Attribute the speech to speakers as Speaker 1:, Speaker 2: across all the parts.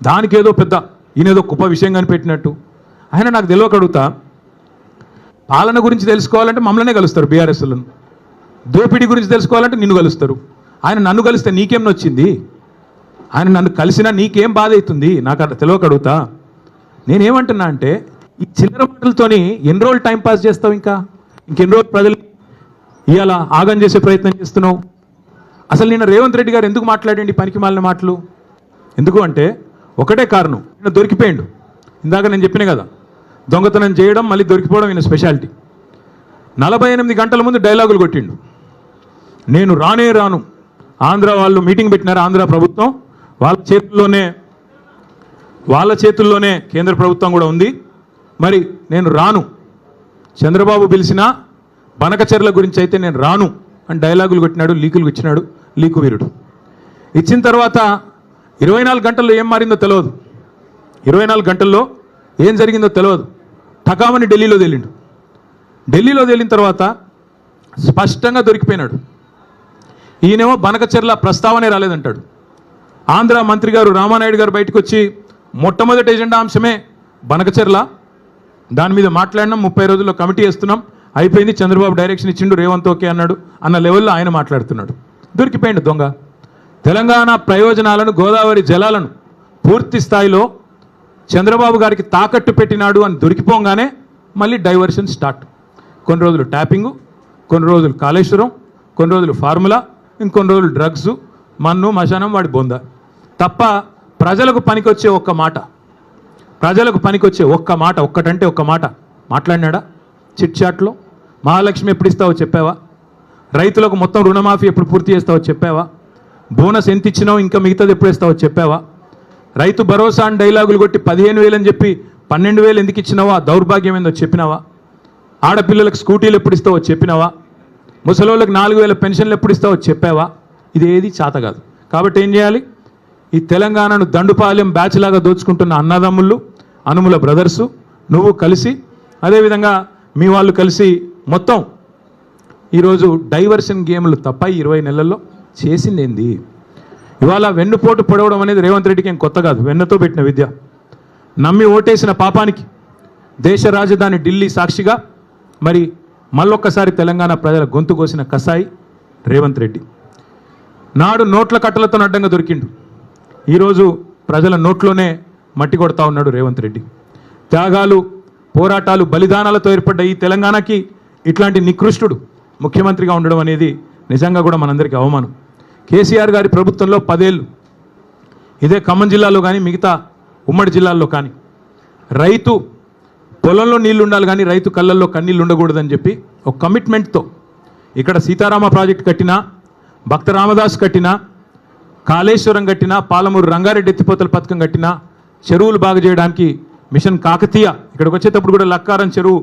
Speaker 1: దానికి ఏదో పెద్ద ఈయనేదో కుప్ప విషయం కనిపెట్టినట్టు ఆయన నాకు తెలియక అడుగుతా పాలన గురించి తెలుసుకోవాలంటే మమ్మల్నే కలుస్తారు బీఆర్ఎస్లను. దోపిడీ గురించి తెలుసుకోవాలంటే నిన్ను కలుస్తారు. ఆయన నన్ను కలిస్తే నీకేం నొచ్చింది? ఆయన నన్ను కలిసినా నీకేం బాధ అవుతుంది? నాకు అట్లా తెలియక అడుగుతా. నేనేమంటున్నా అంటే ఈ చిల్లర మాటలతోని ఎన్ని రోజులు టైం పాస్ చేస్తావు ఇంకా? ఇంకెన్ని రోజులు ప్రజలు ఇవాళ ఆగం చేసే ప్రయత్నం చేస్తున్నావు? అసలు నిన్న రేవంత్ రెడ్డి గారు ఎందుకు మాట్లాడండి పనికి మాలిన మాటలు? ఎందుకు అంటే ఒకటే కారణం ఈయన దొరికిపోయిండు. ఇందాక నేను చెప్పిన కదా దొంగతనం చేయడం మళ్ళీ దొరికిపోవడం ఈయన స్పెషాలిటీ నలభై ఎనిమిది గంటల ముందు డైలాగులు కొట్టిండు. నేను రానే రాను. ఆంధ్ర వాళ్ళు మీటింగ్ పెట్టినారు ఆంధ్ర ప్రభుత్వం. వాళ్ళ చేతుల్లోనే వాళ్ళ చేతుల్లోనే కేంద్ర ప్రభుత్వం కూడా ఉంది. మరి నేను రాను. చంద్రబాబు పిలిచిన బనకచర్ల గురించి అయితే నేను రాను. అని డైలాగులు కొట్టినాడు లీకులు ఇచ్చినాడు లీకు వీరుడు. ఇచ్చిన తర్వాత ఇరవై నాలుగు గంటల్లో ఏం మారిందో తెలియదు ఇరవై నాలుగు గంటల్లో ఏం జరిగిందో తెలియదు టకామని ఢిల్లీలో తేలిండు. ఢిల్లీలో తేలిన తర్వాత స్పష్టంగా దొరికిపోయినాడు. ఈయనేమో బనకచెర్ల ప్రస్తావనే రాలేదంటాడు. ఆంధ్ర మంత్రి గారు రామానాయుడు గారు బయటకు వచ్చి మొట్టమొదటి ఎజెండా అంశమే బనకచెర్ల. దాని మీద మాట్లాడినాం ముప్పై రోజుల్లో కమిటీ వేస్తున్నాం అయిపోయింది చంద్రబాబు డైరెక్షన్ ఇచ్చిండు రేవంత్ ఓకే అన్నాడు అన్న లెవెల్లో ఆయన మాట్లాడుతున్నాడు. దొరికిపోయిండు దొంగ. తెలంగాణ ప్రయోజనాలను గోదావరి జలాలను పూర్తి స్థాయిలో చంద్రబాబు గారికి తాకట్టు పెట్టినాడు అని దొరికిపోగానే మళ్ళీ డైవర్షన్ స్టార్ట్. కొన్ని రోజులు ట్యాపింగు కొన్ని రోజులు కాళేశ్వరం కొన్ని రోజులు ఫార్ములా ఇంకొన్ని రోజులు డ్రగ్స్ మన్ను మశానం వాడి బొంద. తప్ప ప్రజలకు పనికొచ్చే ఒక్క మాట ప్రజలకు పనికొచ్చే ఒక్క మాట ఒక్కటంటే ఒక్క మాట మాట్లాడినాడా? చిట్ చాట్లో మహాలక్ష్మి ఎప్పుడు ఇస్తావో చెప్పావా? రైతులకు మొత్తం రుణమాఫీ ఎప్పుడు పూర్తి చేస్తావో చెప్పావా? బోనస్ ఎంత ఇచ్చినావు ఇంకా మిగతాది ఎప్పుడు ఇస్తావో చెప్పావా? రైతు భరోసా అని డైలాగులు కొట్టి పదిహేను వేలు అని చెప్పి పన్నెండు వేలు ఎందుకు ఇచ్చినావా? దౌర్భాగ్యం ఏందో చెప్పినావా? ఆడపిల్లలకు స్కూటీలు ఎప్పుడు ఇస్తావో చెప్పినావా? ముసలోళ్ళకి నాలుగు వేల పెన్షన్లు ఎప్పుడు ఇస్తావో చెప్పావా? ఇది ఏది చేత కాదు. కాబట్టి ఏం చేయాలి? ఈ తెలంగాణను దండుపాలెం బ్యాచ్ లాగా దోచుకుంటున్న అన్నదమ్ముళ్ళు అనుముల బ్రదర్సు నువ్వు కలిసి అదేవిధంగా మీ వాళ్ళు కలిసి మొత్తం ఈరోజు డైవర్షన్ గేమ్లు తప్ప ఇరవై నెలల్లో చేసింది ఏంది ఇవాళ వెన్నుపోటు పొడవడం అనేది రేవంత్ రెడ్డికి ఏం కొత్త కాదు. వెన్నతో పెట్టిన విద్య. నమ్మి ఓటేసిన పాపానికి దేశ రాజధాని ఢిల్లీ సాక్షిగా మరి మళ్ళొక్కసారి తెలంగాణ ప్రజల గొంతు కోసిన కసాయి రేవంత్ రెడ్డి. నాడు నోట్ల కట్టలతో అడ్డంగా దొరికిండు. ఈరోజు ప్రజల నోట్లోనే మట్టి కొడతా ఉన్నాడు రేవంత్ రెడ్డి. త్యాగాలు పోరాటాలు బలిదానాలతో ఏర్పడ్డ ఈ తెలంగాణకి ఇట్లాంటి నికృష్టుడు ముఖ్యమంత్రిగా ఉండడం అనేది నిజంగా కూడా మనందరికీ అవమానం. కేసీఆర్ గారి ప్రభుత్వంలో పదేళ్ళు. ఇదే ఖమ్మం జిల్లాలో కానీ మిగతా ఉమ్మడి జిల్లాల్లో కానీ. రైతు పొలంలో నీళ్ళు ఉండాలి కానీ రైతు కళ్ళల్లో కన్నీళ్ళు ఉండకూడదని చెప్పి ఒక కమిట్మెంట్తో ఇక్కడ సీతారామ ప్రాజెక్ట్ కట్టినా భక్త రామదాస్ కట్టినా కాళేశ్వరం కట్టినా పాలమూరు రంగారెడ్డి ఎత్తిపోతల పథకం కట్టినా చెరువులు బాగు చేయడానికి మిషన్ కాకతీయ ఇక్కడికి వచ్చేటప్పుడు కూడా లక్కారం చెరువు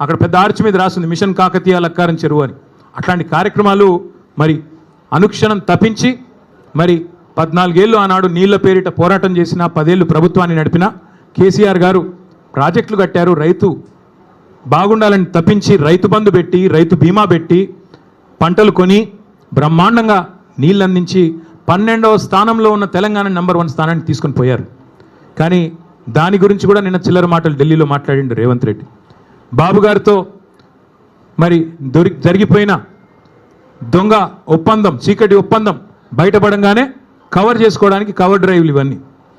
Speaker 1: అక్కడ పెద్ద ఆర్చి మీద రాస్తుంది మిషన్ కాకతీయ లక్కారం చెరువు అని. అట్లాంటి కార్యక్రమాలు మరి అనుక్షణం తప్పించి మరి పద్నాలుగేళ్ళు ఆనాడు నీళ్ళ పేరిట పోరాటం చేసిన పదేళ్ళు ప్రభుత్వాన్ని నడిపిన కేసీఆర్ గారు ప్రాజెక్టులు కట్టారు. రైతు బాగుండాలని తప్పించి రైతు బంధు పెట్టి రైతు బీమా పెట్టి పంటలు కొని బ్రహ్మాండంగా నీళ్ళు అందించి పన్నెండవ స్థానంలో ఉన్న తెలంగాణ నెంబర్ వన్ స్థానాన్ని తీసుకొని పోయారు. కానీ దాని గురించి కూడా నిన్న చిల్లర మాటలు ఢిల్లీలో మాట్లాడిండు రేవంత్ రెడ్డి. బాబు గారితో మరి దొరి జరిగిపోయిన దొంగ ఒప్పందం చీకటి ఒప్పందం బయటపడంగానే కవర్ చేసుకోవడానికి కవర్ డ్రైవ్లు ఇవన్నీ.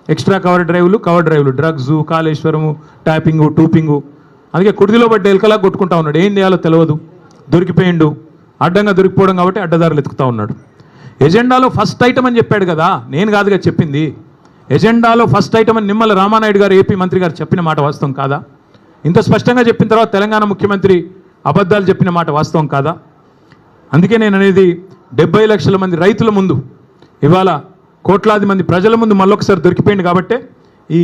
Speaker 1: ఎక్స్ట్రా కవర్ డ్రైవ్లు కవర్ డ్రైవ్లు. డ్రగ్స్ కాళేశ్వరము ట్యాపింగు టూపింగు. అందుకే కుడిదిలో పడ్డ ఎలకలా కొట్టుకుంటా ఉన్నాడు. ఏం చేయాలో తెలియదు దొరికిపోయిండు. అడ్డంగా దొరికిపోవడం కాబట్టి అడ్డదారులు ఎత్తుకుతా ఉన్నాడు. ఎజెండాలో ఫస్ట్ ఐటమ్ అని చెప్పాడు కదా. నేను కాదుగా చెప్పింది. ఎజెండాలో ఫస్ట్ ఐటమ్ అని నిమ్మల రామానాయుడు గారు ఏపీ మంత్రి గారు చెప్పిన మాట వాస్తవం కాదా? ఇంత స్పష్టంగా చెప్పిన తర్వాత తెలంగాణ ముఖ్యమంత్రి అబద్ధాలు చెప్పిన మాట వాస్తవం కాదా? అందుకే నేను అనేది డెబ్బై లక్షల మంది రైతుల ముందు ఇవాళ కోట్లాది మంది ప్రజల ముందు మళ్ళొకసారి దొరికిపోయింది కాబట్టే ఈ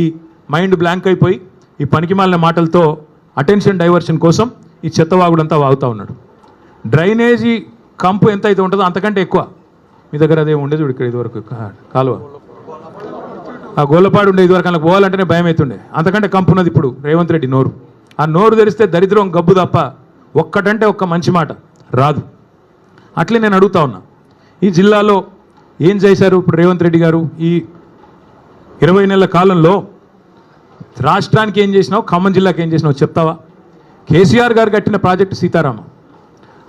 Speaker 1: మైండ్ బ్లాంక్ అయిపోయి ఈ పనికిమాలిన మాటలతో అటెన్షన్ డైవర్షన్ కోసం ఈ చెత్తవాగుడంతా వాగుతూ ఉన్నాడు. డ్రైనేజీ కంపు ఎంత అయితే ఉంటుందో అంతకంటే ఎక్కువ. మీ దగ్గర అదే ఉండేది ఇక్కడ ఇదివరకు కాలువ. ఆ గోలపాడు ఉండే ఇదివరకు అలా పోవాలంటేనే భయం అవుతుండే అంతకంటే కంపు ఉన్నది ఇప్పుడు రేవంత్ రెడ్డి నోరు. ఆ నోరు తెరిస్తే దరిద్రం గబ్బు తప్ప ఒక్కటంటే ఒక్క మంచి మాట రాదు. అట్లే నేను అడుగుతా ఉన్నా. ఈ జిల్లాలో ఏం చేశారు ఇప్పుడు రేవంత్ రెడ్డి గారు? ఈ ఇరవై నెలల కాలంలో రాష్ట్రానికి ఏం చేసినావు? ఖమ్మం జిల్లాకి ఏం చేసినావు? చెప్తావా? కేసీఆర్ గారు కట్టిన ప్రాజెక్టు సీతారామ.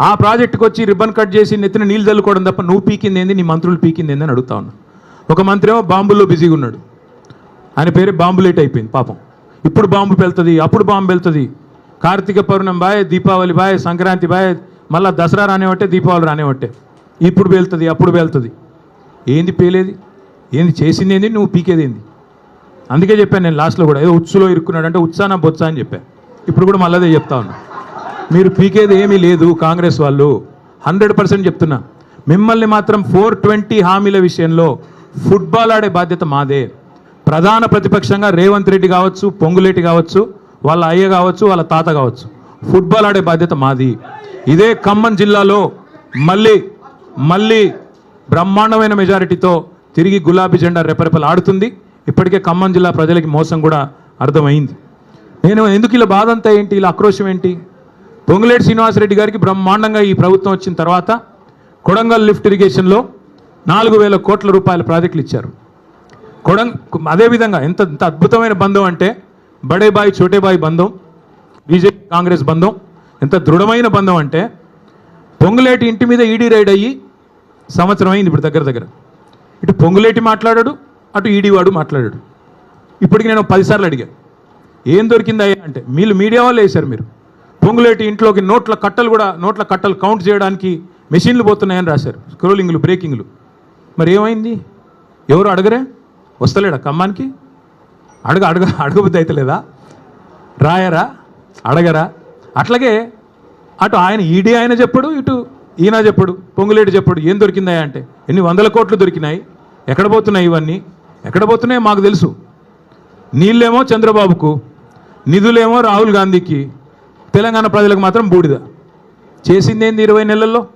Speaker 1: ఆ ప్రాజెక్టుకు వచ్చి రిబ్బన్ కట్ చేసి నెత్తిన నీళ్ళు చల్లుకోవడం తప్ప నువ్వు పీకింది ఏంది నీ మంత్రులు పీకింది ఏంది అని అడుగుతా ఉన్నా. ఒక మంత్రి ఏమో బాంబుల్లో బిజీగా ఉన్నాడు. ఆయన పేరు బాంబులేట్ అయిపోయింది పాపం. ఇప్పుడు బాంబు పెళ్తుంది అప్పుడు బాంబు వెళ్తుంది Karthika Pournami bye Deepavali bye Sankranti bye మళ్ళీ దసరా రానివట్టే దీపావళి రానివట్టే ఇప్పుడు వెళ్తుంది అప్పుడు వెళ్తుంది ఏంది పేలేది? ఏంది చేసింది ఏంది? నువ్వు పీకేది ఏంది? అందుకే చెప్పాను నేను లాస్ట్లో కూడా. ఏదో ఉత్సులో ఇరుక్కున్నాడు అంటే ఉత్సాహం బొత్స అని చెప్పాను ఇప్పుడు కూడా మళ్ళీ అదే చెప్తా ఉన్నా. మీరు పీకేది ఏమీ లేదు కాంగ్రెస్ వాళ్ళు. హండ్రెడ్ పర్సెంట్ చెప్తున్నా. మిమ్మల్ని మాత్రం ఫోర్ ట్వంటీ హామీల విషయంలో ఫుట్బాల్ ఆడే బాధ్యత మాదే. ప్రధాన ప్రతిపక్షంగా రేవంత్ రెడ్డి కావచ్చు పొంగులేటి కావచ్చు వాళ్ళ అయ్య కావచ్చు వాళ్ళ తాత కావచ్చు. ఫుట్బాల్ ఆడే బాధ్యత మాది. ఇదే ఖమ్మం జిల్లాలో మళ్ళీ మళ్ళీ బ్రహ్మాండమైన మెజారిటీతో తిరిగి గులాబీ జెండా రెపరెపలు ఆడుతుంది ఇప్పటికే ఖమ్మం జిల్లా ప్రజలకి మోసం కూడా అర్థమైంది. నేను ఎందుకు ఇలా బాధ అంతా ఏంటి ఇలా ఆక్రోశం ఏంటి? పొంగులేటి శ్రీనివాసరెడ్డి గారికి బ్రహ్మాండంగా ఈ ప్రభుత్వం వచ్చిన తర్వాత కొడంగల్ లిఫ్ట్ ఇరిగేషన్లో నాలుగు వేల కోట్ల రూపాయల ప్రాజెక్టులు ఇచ్చారు. కొడం అదేవిధంగా ఎంత ఎంత అద్భుతమైన బంధం అంటే బడేబాయి చోటేబాయి బంధం బీజేపీ కాంగ్రెస్ బంధం ఎంత దృఢమైన బంధం అంటే పొంగులేటి ఇంటి మీద ఈడీ రైడ్ అయ్యి సంవత్సరం అయింది ఇప్పుడు దగ్గర దగ్గర. ఇటు పొంగులేటి మాట్లాడాడు అటు ఈడీ వాడు మాట్లాడాడు. ఇప్పటికి నేను పదిసార్లు అడిగా ఏం దొరికిందయ్యా? అంటే మీరు మీడియా వాళ్ళు వేశారు మీరు. పొంగులేటి ఇంట్లోకి నోట్ల కట్టలు కూడా నోట్ల కట్టలు కౌంట్ చేయడానికి మెషిన్లు పోతున్నాయని రాశారు. స్క్రోలింగ్లు బ్రేకింగ్లు. మరి ఏమైంది? ఎవరు అడగరే? వస్తలేడా కమ్మానికి అడగ అడగ అడగబుద్ధి అయితే లేదా? రాయరా? అడగరా? అట్లాగే అటు ఆయన ఈడీ ఆయన చెప్పడు ఇటు ఈయన చెప్పడు పొంగులేడు చెప్పడు ఏం దొరికిందా అంటే ఎన్ని వందల కోట్లు దొరికినాయి. ఎక్కడ పోతున్నాయి ఇవన్నీ? ఎక్కడ పోతున్నాయో మాకు తెలుసు. నీళ్ళేమో చంద్రబాబుకు నిధులేమో రాహుల్ గాంధీకి తెలంగాణ ప్రజలకు మాత్రం బూడిద. చేసిందేంది ఇరవై నెలల్లో?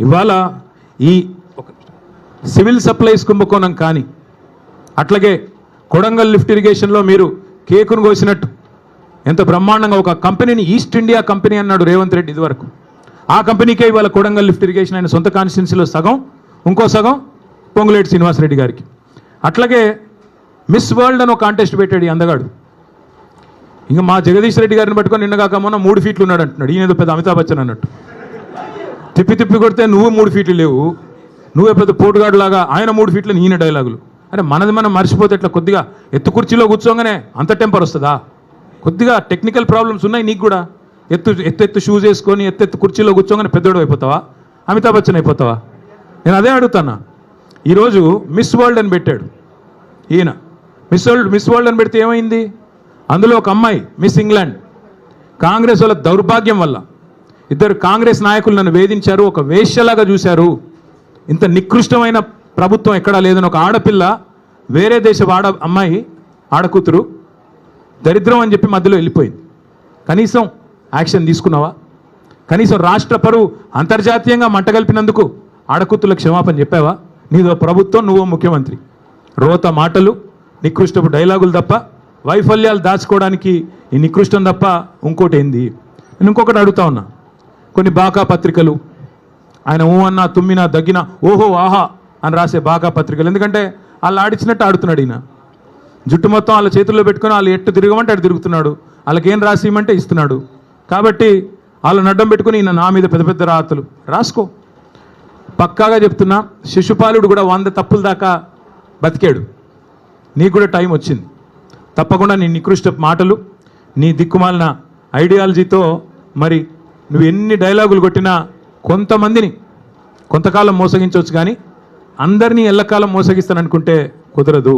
Speaker 1: ఇవాళ ఈ సివిల్ సప్లైస్ కుంభకోణం కానీ అట్లాగే కొడంగల్ లిఫ్ట్ ఇరిగేషన్లో మీరు కేకును కోసినట్టు ఎంత బ్రహ్మాండంగా ఒక కంపెనీని ఈస్ట్ ఇండియా కంపెనీ అన్నాడు రేవంత్ రెడ్డి ఇదివరకు. ఆ కంపెనీకే ఇవాళ కొడంగల్ లిఫ్ట్ ఇరిగేషన్ ఆయన సొంత కాన్స్టిట్యున్సీలో సగం ఇంకో సగం పొంగులేటి శ్రీనివాసరెడ్డి గారికి. అట్లాగే మిస్ వరల్డ్ అని ఒక కాంటెస్ట్ పెట్టాడు ఈ అందగాడు. ఇంకా మా జగదీష్ రెడ్డి గారిని పట్టుకొని నిన్నగాక మొన్న మూడు ఫీట్లు ఉన్నాడు అంటున్నాడు ఈయన పెద్ద అమితాబ్ బచ్చన్ అన్నట్టు. తిప్పి తిప్పి కొడితే నువ్వు మూడు ఫీట్లు లేవు. నువ్వే పెద్ద పోటుగాడు లాగా ఆయన మూడు ఫీట్లు ఈయన డైలాగులు అంటే మనది మనం మర్చిపోతే ఇట్లా కొద్దిగా ఎత్తు కుర్చీలో కూర్చోగానే అంత టెంపర్ వస్తుందా? కొద్దిగా టెక్నికల్ ప్రాబ్లమ్స్ ఉన్నాయి నీకు కూడా. ఎత్తు ఎత్తు ఎత్తు షూస్ వేసుకొని ఎత్తు ఎత్తు కుర్చీలో కూర్చోగానే పెద్దోడు అయిపోతావా? అమితాబ్ బచ్చన్ అయిపోతావా? నేను అదే అడుగుతానా ఈరోజు మిస్ వరల్డ్ అని పెట్టాడు. ఈయన. మిస్ వరల్డ్ మిస్ వరల్డ్ అని పెడితే ఏమైంది? అందులో ఒక అమ్మాయి మిస్ ఇంగ్లాండ్ కాంగ్రెస్ వాళ్ళ దౌర్భాగ్యం వల్ల. ఇద్దరు కాంగ్రెస్ నాయకులు నన్ను వేధించారు ఒక వేష్యలాగా చూశారు. ఇంత నికృష్టమైన ప్రభుత్వం ఎక్కడా లేదని ఒక ఆడపిల్ల వేరే దేశ ఆడ అమ్మాయి ఆడకూతురు దరిద్రం అని చెప్పి మధ్యలో వెళ్ళిపోయింది. కనీసం యాక్షన్ తీసుకున్నావా? కనీసం రాష్ట్ర పరువు అంతర్జాతీయంగా మంటగలిపినందుకు ఆడకుత్తుల క్షమాపణ చెప్పావా? నీదో ప్రభుత్వం నువ్వో ముఖ్యమంత్రి. రోత మాటలు నికృష్టపు డైలాగులు తప్ప వైఫల్యాలు దాచుకోవడానికి ఈ నికృష్టం తప్ప ఇంకోటి ఏంది? నేను ఇంకొకటి అడుగుతా ఉన్నా. కొన్ని బాకా పత్రికలు ఆయన ఊ అన్నా తుమ్మినా దగ్గినా ఓహో ఆహా అని రాసే బాకా పత్రికలు. ఎందుకంటే వాళ్ళు ఆడిచ్చినట్టు ఆడుతున్నాడు ఈయన. జుట్టు మొత్తం వాళ్ళ చేతుల్లో పెట్టుకొని వాళ్ళు ఎట్టు తిరగమంటే అటు తిరుగుతున్నాడు. వాళ్ళకి ఏం రాసి ఇవ్వమంటే ఇస్తున్నాడు. కాబట్టి వాళ్ళు నడ్డం పెట్టుకుని ఈయన నా మీద పెద్ద పెద్ద రాతలు. రాసుకో. పక్కాగా చెప్తున్నా శిశుపాలుడు కూడా వంద తప్పుల దాకా బతికాడు. నీకు కూడా టైం వచ్చింది. తప్పకుండా నీ నికృష్ట మాటలు నీ దిక్కుమాలిన ఐడియాలజీతో మరి నువ్వు ఎన్ని డైలాగులు కొట్టినా కొంతమందిని కొంతకాలం మోసగించవచ్చు కానీ అందరినీ ఎల్లకాలం మోసగిస్తాననుకుంటే కుదరదు.